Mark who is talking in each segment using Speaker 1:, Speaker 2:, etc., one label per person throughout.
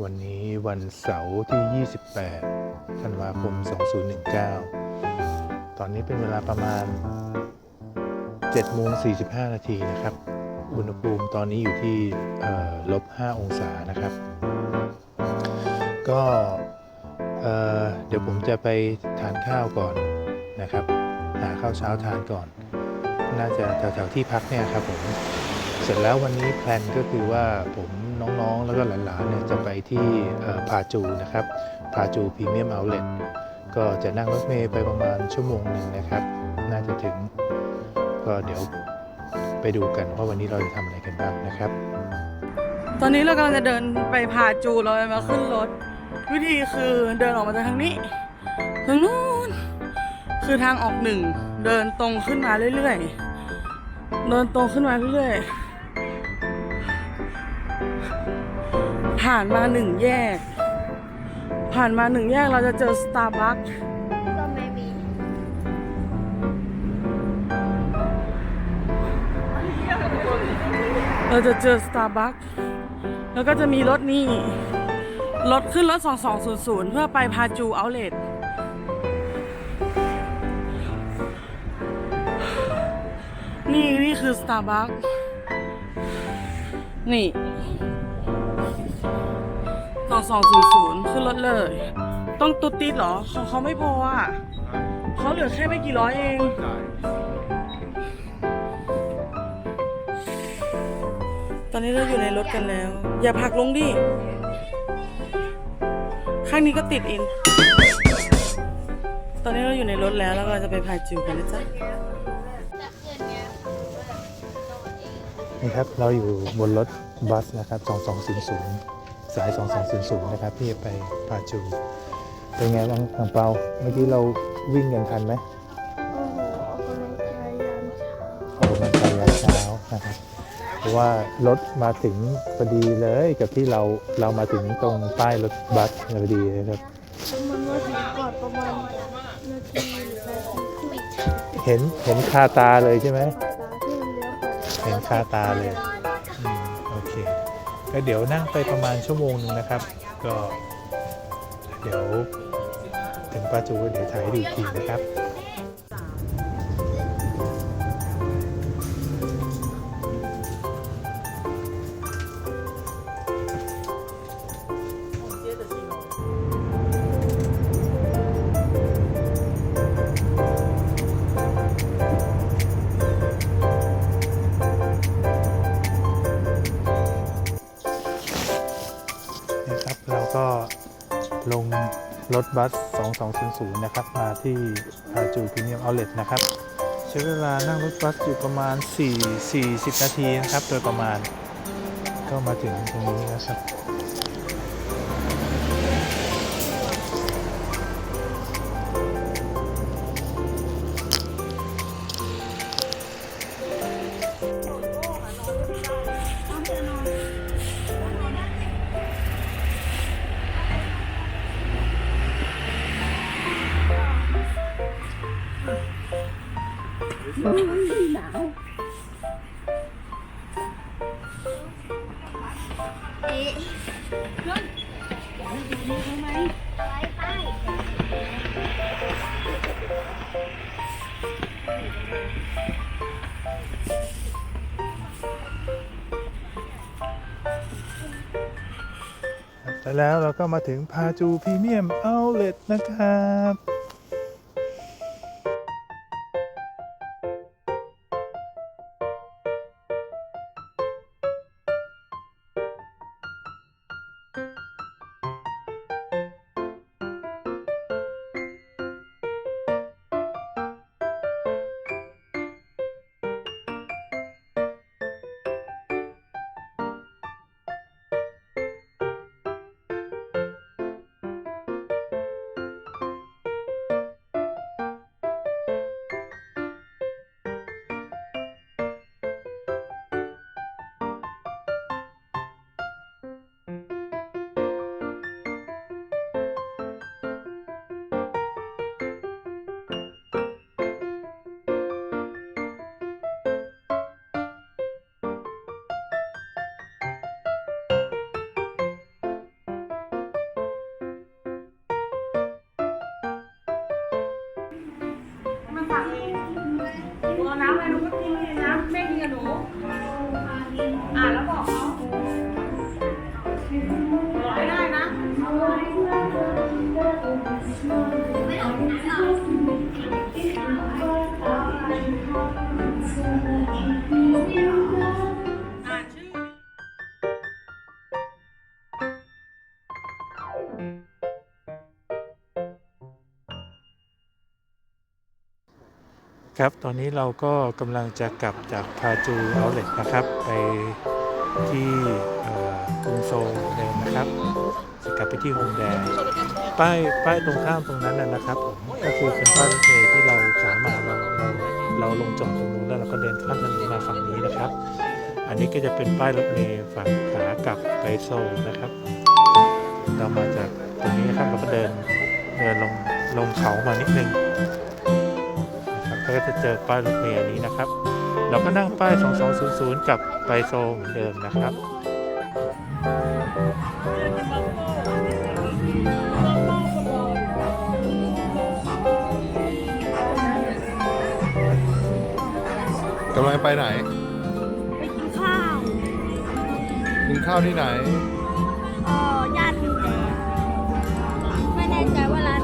Speaker 1: วันนี้วันเสาร์ที่ 28 ธันวาคม 2019 ตอนนี้เป็นเวลาประมาณ7โมง45 นาทีนะครับ อุณหภูมิตอนนี้อยู่ที่ลบ 5 องศานะครับ ก็เเดี๋ยวผมจะไปทานข้าวก่อนนะครับ หาข้าวเช้าทานก่อน น่าจะแถวๆที่พักเนี่ยครับผม เสร็จแล้ววันนี้แพลนก็คือว่าผมน้องๆ แล้วก็หลานๆเนี่ยจะไปที่พาจูนะครับพาจูพรีเมียมเอาเล t ก็จะนั่งรถเมย์ไปประมาณชั่วโมงหนึ่งนะครับ น่าจะถึงก็เดี๋ยวไปดูกันว่าวันนี้เราจะทำอะไรกันบ้างนะครับ
Speaker 2: ตอนนี้เรากำลังจะเดินไปพาจูเราจะมาขึ้นรถ วิธีคือเดินออกมาจากทางนี้ทางนู้นคือทางออกหนึ่ง เดินตรงขึ้นมาเรื่อยๆ เดินตรงขึ้นมาเรื่อยๆ ผ่านมาหนึ่งแยก ผ่านมาหนึ่งแยกเราจะเจอสตาร์บัค
Speaker 3: ก็ไม่มี
Speaker 2: เราจะเจอสตาร์บัคแล้วก็จะมีรถนี่ รถขึ้นรถ 2200 เพื่อไปพาจูเอาเลทนี่ นี่คือสตาร์บัคนี่ 2200ขึ้นรถเลย ต้องตุ๊ดติดเหรอของเขาไม่พออะเขาเหลือแค่ไม่กี่ร้อยเอง ตอนนี้เราอยู่ในรถกันแล้ว อย่าผักลงดิ ข้างนี้ก็ติดเองตอนนี้เราอยู่ในรถแล้วแล้วเราจะไปพาจิวกันนะจ๊ะ
Speaker 3: นี่
Speaker 1: ครับ เราอยู่บนรถบัสนะครับ 2200 สาย 2200 นะครับที่จะไปพาจูเป็นไงบ้างทางเปาเมื่อกี้เราวิ่งกันทันไหม
Speaker 3: โอ้โหออกกำลังกายยามเช้า
Speaker 1: ออกกำลังกายยามเช้านะครับเพราะว่ารถมาถึงพอดีเลยกับที่เราเรามาถึงตรงป้ายรถบัสพอดีเลยครับ
Speaker 3: ประมาณว่าถึงก่อนประมาณนาทีหรือนาทีครึ่ง
Speaker 1: เห็นเห็นคาตาเลยใช่ไหม
Speaker 3: ตาที่มันเลี้ยวไป
Speaker 1: เห็นคาตาเลยอืมโอเค ก็เดี๋ยวนั่งไปประมาณชั่วโมงหนึงนะครับ ก็เดี๋ยวถึงปาจูเดี๋ยวถ่ายดูทีนะครับ รถบัส 2200 นะครับ มาที่พาจูพรีเมียมเอาเลทนะครับ ใช้เวลานั่งรถบัสอยู่ประมาณ 4 40 นาทีนะครับ โดยประมาณก็มาถึงตรงนี้นะครับ
Speaker 3: เอ๊ะไปไป
Speaker 1: แล้วเราก็มาถึงพาจูพรีเมียมเอาเล t นะครับ
Speaker 2: ฝากเลยหนูเอาน้ำอะไรหนูก็กินเลยนะแม่กินกับหนู อ่านแล้วบอกเขาบอกไม่ได้นะอ่านชื่อ
Speaker 1: ครับ ตอนนี้เราก็กำลังจะกลับจากพาจูเอาเลตนะครับ ไปที่กรุงโซลเดิมนะครับ จะกลับไปที่โฮมแดงป้ายป้ายตรงข้ามตรงนั้นนะนะครับผมก็คือเป็นป้ายรถเมล์ที่เราขามาเราเราเราลงจอดตรงนู้นแล้วเราก็เดินข้ามถนนมาฝั่งนี้นะครับ อันนี้ก็จะเป็นป้ายรถเมล์ฝั่งขากลับไปโซลนะครับ เรามาจากตรงนี้นะครับเราก็เดินเดินลงลงเขามานิดนึง ก็จะเจอป้ายรถเมล์อันนี้นะครับ เราก็นั่งป้าย 2200 กับไปโซลเหมือนเดิมนะครับ
Speaker 4: กำลังไปไหน
Speaker 3: ข้าว
Speaker 4: กินข้าวที่ไหน
Speaker 3: เอ่อย่านดินแดงไม่แน่ใจว่าร้าน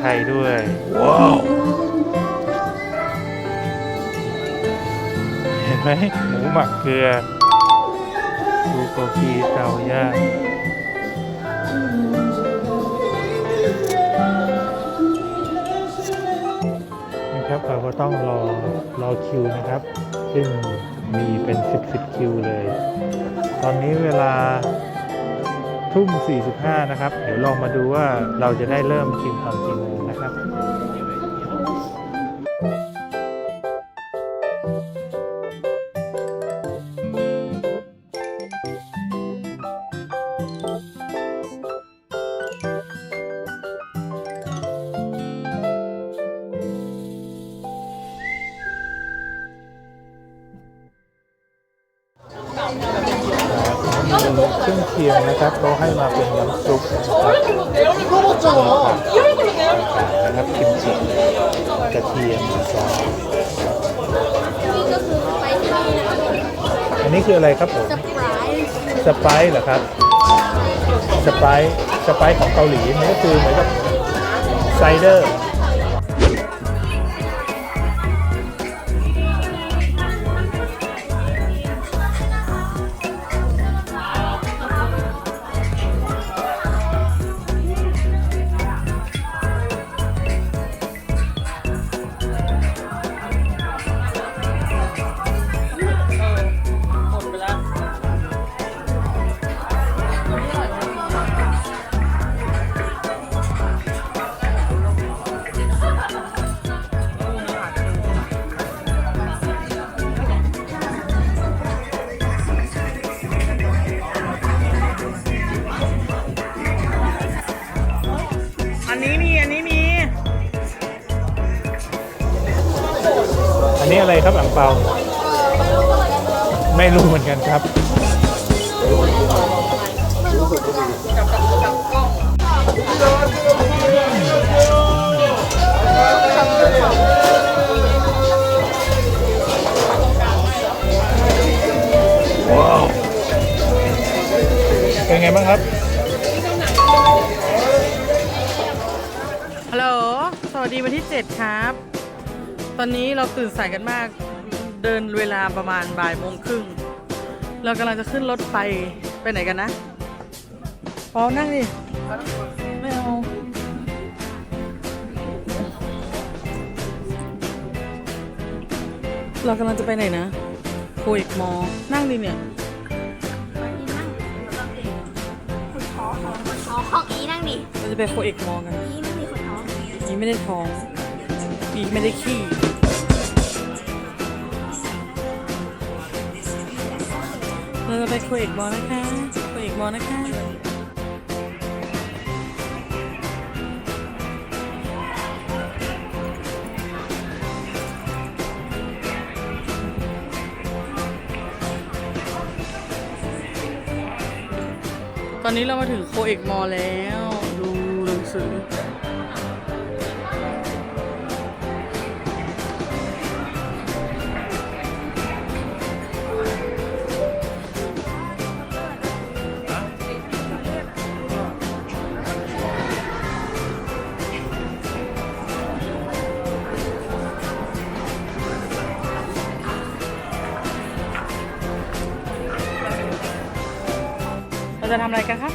Speaker 3: ภาษาไทย
Speaker 1: ด้วย ว้าว เห็นไหมหมูหมักเกลือดูโกกีเตาย่างนะครับเราก็ต้องรอรอคิวนะครับ ซึ่งมีเป็น 10 10 คิวเลย ตอนนี้เวลา ทุ่ม 45 นะครับ เดี๋ยวลองมาดูว่าเราจะได้เริ่มกินตอนกี่โมงนะครับ ยงนะครับเขาให้มาเป็นน้ำซุปนะครับกิมจิกระเทียมซอส
Speaker 3: นี่ก็คือไปที่นี่นะคะ
Speaker 1: อันนี้คืออะไรครับผม
Speaker 3: สปราย
Speaker 1: สไปซ์เหรอครับสไปซ์สไปซ์ของเกาหลีมันก็คือเหมือนกับไซเดอร์
Speaker 2: นี้อะ
Speaker 1: ไรครับอ่างเปา ไม่รู้เหมือนกันครับว้าวเป็นไงบ้างครับ
Speaker 2: ฮัลโหล สวัสดีวันที่ 7 ครับ ตอนนี้เราตื่นสายกันมาก เดินเวลาประมาณบ่ายโมงครึ่ง เรากำลังจะขึ้นรถไฟไปไหนกันนะปอนั่งดิ ไม่เอา เรากำลังจะไปไหนนะโคอีกมอ นั่งดิเนี่ย
Speaker 3: คนท้องของคนท้องของอีนั่งดิ
Speaker 2: เราจะไปโคอีกมอกัน
Speaker 3: อีไม่มีคนท้อง
Speaker 2: อีไม่ได้ท้องอีไม่ได้ขี้ เราจะไปคุยเอกบอนะคะคุยเอกบอนะคะตอนนี้เรามาถึงโคเอกมอแล้ว ดูหนังสือ จะทำอะไรกันครับ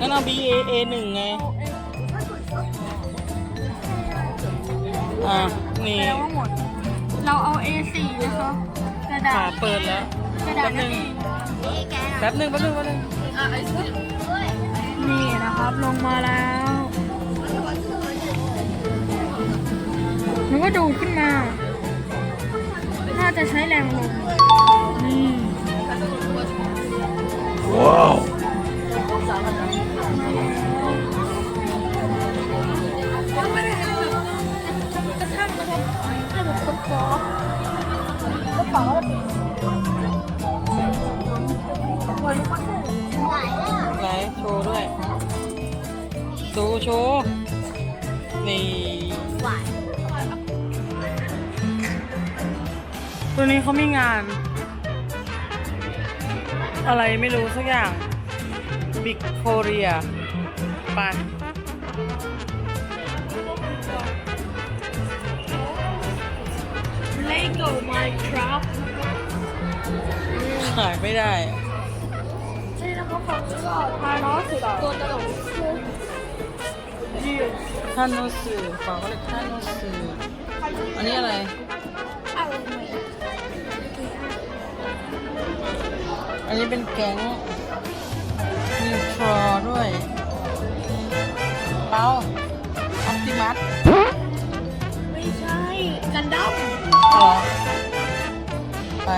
Speaker 2: นั่นเอา B A A หนึ่งไง อะ นี่
Speaker 3: เราเอา A4 นะคะกระดา
Speaker 2: ขา
Speaker 3: ษ
Speaker 2: เปิดแล้ว
Speaker 3: กระดาษ
Speaker 2: แป๊บนึง
Speaker 3: นี่แก
Speaker 2: แป๊บหนึ่งแป๊บหนึ่งแป๊บหนึ่ง
Speaker 3: นี่นะครับลงมาแล้วมันก็ดูดขึ้นมา น่าจะใช้แรงลมนี่
Speaker 2: ไหน เขามีงาน อะไรไม่รู้สักอย่างบิ๊กโคเรียไป
Speaker 3: เลโก้ไมค์ครับ
Speaker 2: ขายไม่ได้
Speaker 3: ใช่แล้วก็ฟังก็ทานอสตัวตลกคือ
Speaker 2: ท่านโนสึฝากก็เลยท่านโนสึอันนี้อะไร
Speaker 3: อะไร
Speaker 2: อันนี้เป็นแก๊งมีทรอด้วยเปาออปติมัส
Speaker 3: ไม่ใช่ กันดั้ม
Speaker 2: อ๋อไป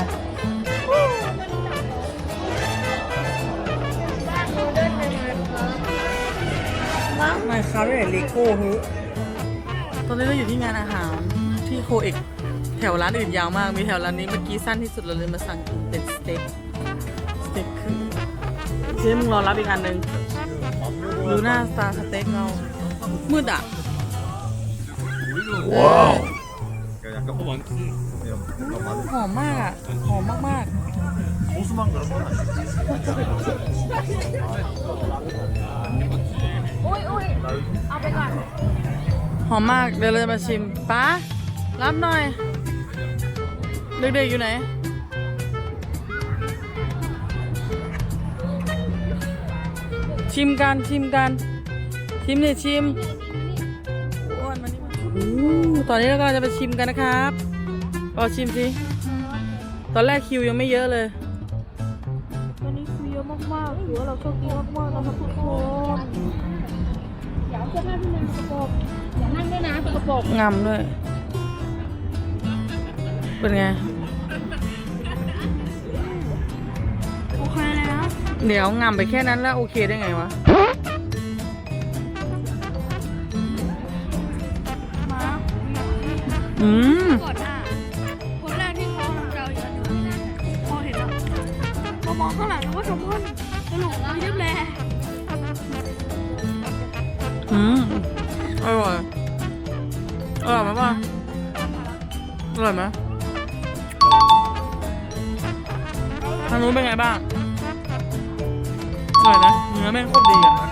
Speaker 3: เดินไปเลยครับ
Speaker 2: ไม่ครับด้วยเลโก้ฮึตอนนี้เราอยู่ที่งานอาหารที่โคเอกแถวร้านอื่นยาวมาก มีแถวร้านนี้เมื่อกี้สั้นที่สุดเราเลยมาสั่งกินเป็นสเต็กสเต็กคือเจ๊มึงรอรับอีกอันหนึ่งดูหน้าสตาร์สเต็กเรามืดอะว้าวหอมมากอะ หอมมากๆ
Speaker 3: อุ้ยอุ้ยเอาไปก่อน
Speaker 2: หอมมาก เดี๋ยวเราจะมาชิมป้ารับหน่อย เด็กๆอยู่ไหน ชิมกันชิมกัน ชิมเลยชิมอ้วนมานี่มาอู้ตอนนี้เราก็จะไปชิมกันนะครับรอชิมสิตอนแรกคิวยังไม่เยอะเลย
Speaker 3: วันนี้คือเยอะมากๆถือว่าเราโชคดีมากๆนะครับทุกคนอย่าเอาเสื้อผ้าที่มันสกปรกอย่านั่งด้วยนะสกปรก
Speaker 2: งำด้วยเป็นไง
Speaker 3: เดี๋
Speaker 2: ยวงำไปแค่นั้นแล้วโอเคได้ไงวะ
Speaker 3: มา
Speaker 2: อืม
Speaker 3: กดอะคนแรกที่เขาเราอยู่พอเห็นแล้วพอมองข้างหลังแล้วก็ชมพู่สรุปเราเยี่ยมแล
Speaker 2: อืมอร่อยอร่อยไหมป่ะอร่อยไหมทางนู้นเป็นไงบ้าง อร่อยนะ เนื้อแม่งโคตรดีอะ